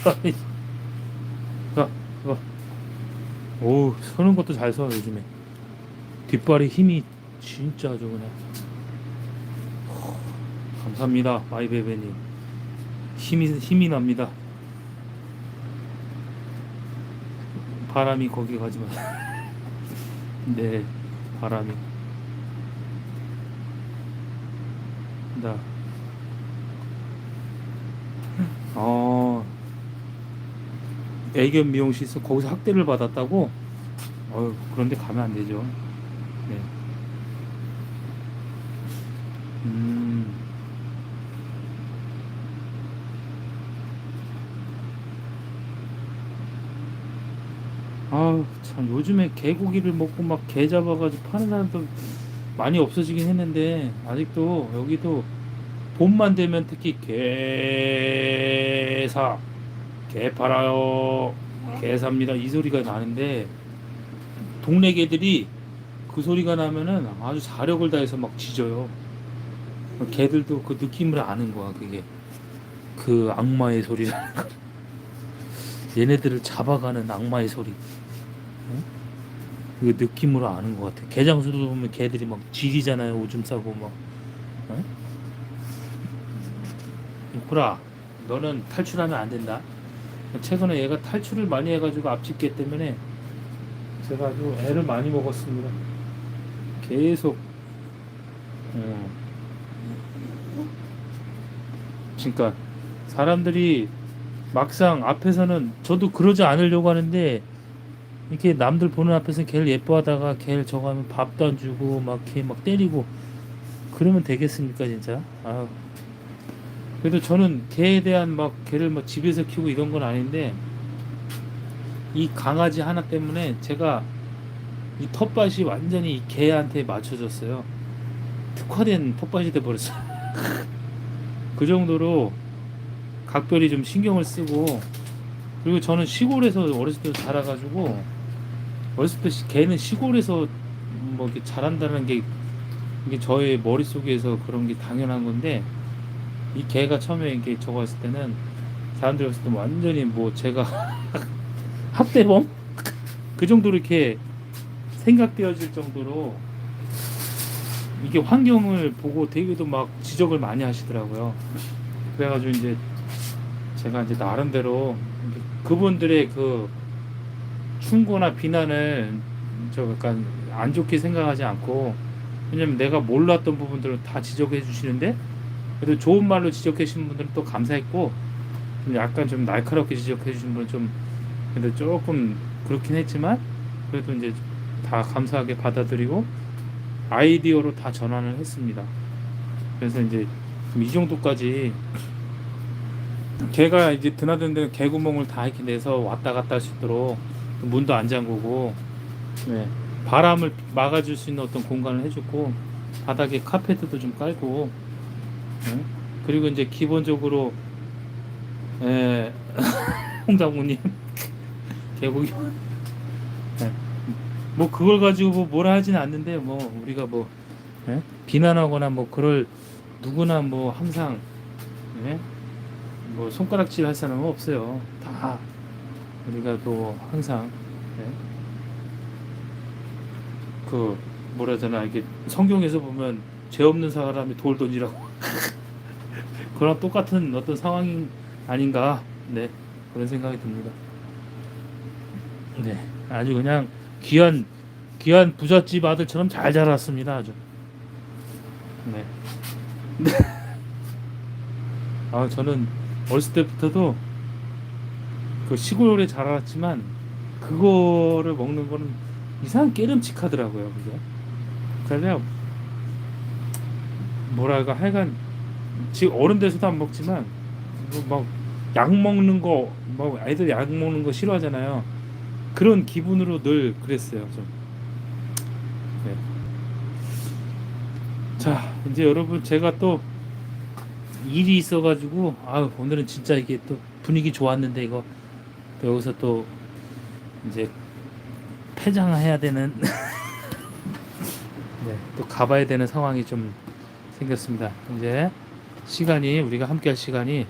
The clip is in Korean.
가, 가. 오, 서는 것도 잘 서, 요즘에. 뒷발에 힘이 진짜 아주 그냥. 호, 감사합니다, 마이베베님. 힘이, 힘이 납니다. 바람이 거기 가지 마. 네, 바람이. 나. 어, 애견 미용실에서 거기서 학대를 받았다고? 어휴, 그런데 가면 안 되죠. 네. 음. 아우, 참, 요즘에 개고기를 먹고 막 개 잡아가지고 파는 사람도 많이 없어지긴 했는데, 아직도 여기도 봄만 되면 특히 개사, 개 팔아요, 개 삽니다. 이 소리가 나는데, 동네 개들이 그 소리가 나면은 아주 사력을 다해서 막 짖어요. 개들도 그 느낌을 아는 거야, 그게. 그 악마의 소리라는 거. 얘네들을 잡아가는 악마의 소리. 응? 그 느낌으로 아는 것 같아. 개장수도 보면 개들이 막 지리잖아요. 오줌 싸고 막. 응? 이꾸라, 너는 탈출하면 안 된다. 최근에 얘가 탈출을 많이 해가지고 앞집개 때문에 제가 아주 애를 많이 먹었습니다. 계속, 어. 그러니까 사람들이 막상 앞에서는 저도 그러지 않으려고 하는데 이렇게 남들 보는 앞에서 걔를 예뻐하다가 걔를 저거 하면 밥도 안 주고 막 걔 막 때리고 그러면 되겠습니까 진짜 아 그래도 저는 개에 대한 막 개를 막 집에서 키우고 이런 건 아닌데 이 강아지 하나 때문에 제가 이 텃밭이 완전히 이 개한테 맞춰졌어요. 특화된 텃밭이 돼 버렸어 그 정도로 각별히 좀 신경을 쓰고 그리고 저는 시골에서 어렸을 때 자라가지고 어렸을 때 시- 개는 시골에서 뭐 이렇게 자란다는 게 이게 저의 머릿속에서 그런 게 당연한 건데 이 개가 처음에 이렇게 저거 했을 때는 사람들이 봤을 때 완전히 뭐 제가 학대범 그 정도로 이렇게 생각되어질 정도로 이게 환경을 보고 되게도 막 지적을 많이 하시더라고요. 그래가지고 이제 제가 이제 나름대로 그분들의 그 충고나 비난을 저 약간 안 좋게 생각하지 않고 왜냐면 내가 몰랐던 부분들을 다 지적해 주시는데 그래도 좋은 말로 지적해 주시는 분들은 또 감사했고 좀 약간 좀 날카롭게 지적해 주신 분은 좀 근데 조금 그렇긴 했지만 그래도 이제 다 감사하게 받아들이고 아이디어로 다 전환을 했습니다. 그래서 이제 좀이 정도까지 개가 이제 드나드는 데는 개구멍을 다 이렇게 내서 왔다 갔다 할 수 있도록 문도 안 잠그고 네, 바람을 막아줄 수 있는 어떤 공간을 해줬고 바닥에 카페트도 좀 깔고 네, 그리고 이제 기본적으로 예, 홍장모님 개고기 네, 뭐 그걸 가지고 뭐 뭐라 하지는 않는데 뭐 우리가 뭐 예? 비난하거나 뭐 그럴 누구나 뭐 항상 예? 뭐 손가락질 할 사람은 없어요. 다 우리가 또 항상 예? 그 뭐라 하잖아 이게 성경에서 보면 죄 없는 사람이 돌 던지라고 그런 똑같은 어떤 상황이 아닌가 네 그런 생각이 듭니다. 네 아주 그냥 귀한 귀한 부잣집 아들처럼 잘 자랐습니다 아주 네. 아 저는 어렸을 때부터도 그 시골에 자랐지만 그거를 먹는 거는 이상 깨름칙하더라고요 그게 그래서 뭐랄까 하여간 지금 어른 돼서도 안 먹지만 뭐 막 약 먹는 거뭐 애들 약 먹는 거 싫어하잖아요 그런 기분으로 늘 그랬어요 좀 네. 자 이제 여러분 제가 또 일이 있어가지고 아 오늘은 진짜 이게 또 분위기 좋았는데 이거 또 여기서 또 이제 폐장해야 되는 네, 또 가봐야 되는 상황이 좀 생겼습니다. 이제 시간이 우리가 함께 할 시간이